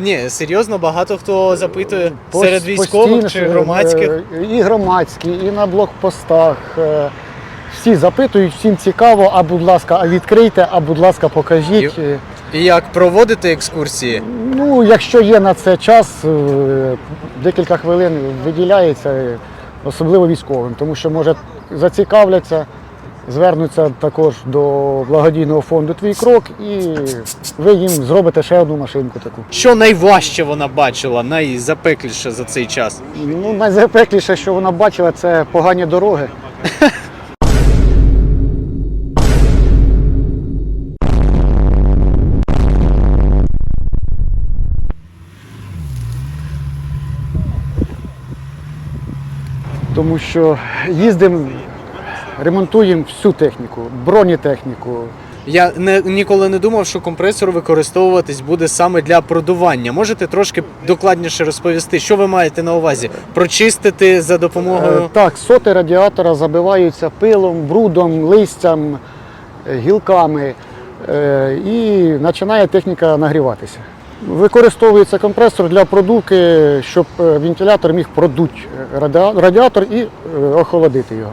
Ні, серйозно, багато хто запитує Пос- серед військових чи е, громадських. е, І громадські, і на блокпостах. е, Всі запитують, всім цікаво, а будь ласка, а відкрийте, а будь ласка, покажіть. Е, І як проводити екскурсії? Ну, якщо є на це час, е, декілька хвилин виділяється, е, особливо військовим, тому що може зацікавляться, звернуться також до благодійного фонду Твій крок і ви їм зробите ще одну машинку таку. Що найважче вона бачила, найзапекліше за цей час? Ну, найзапекліше, що вона бачила, це погані дороги. Тому що їздимо, ремонтуємо всю техніку, бронетехніку, Я не, ніколи не думав, що компресор використовуватись буде саме для продування. Можете трошки докладніше розповісти, що ви маєте на увазі? Прочистити за допомогою. Е, Так, соти радіатора забиваються пилом, брудом, листям, е, гілками е, і починає техніка нагріватися. Використовується компресор для продувки, щоб е, вентилятор міг продути радіа- радіатор і е, охолодити його.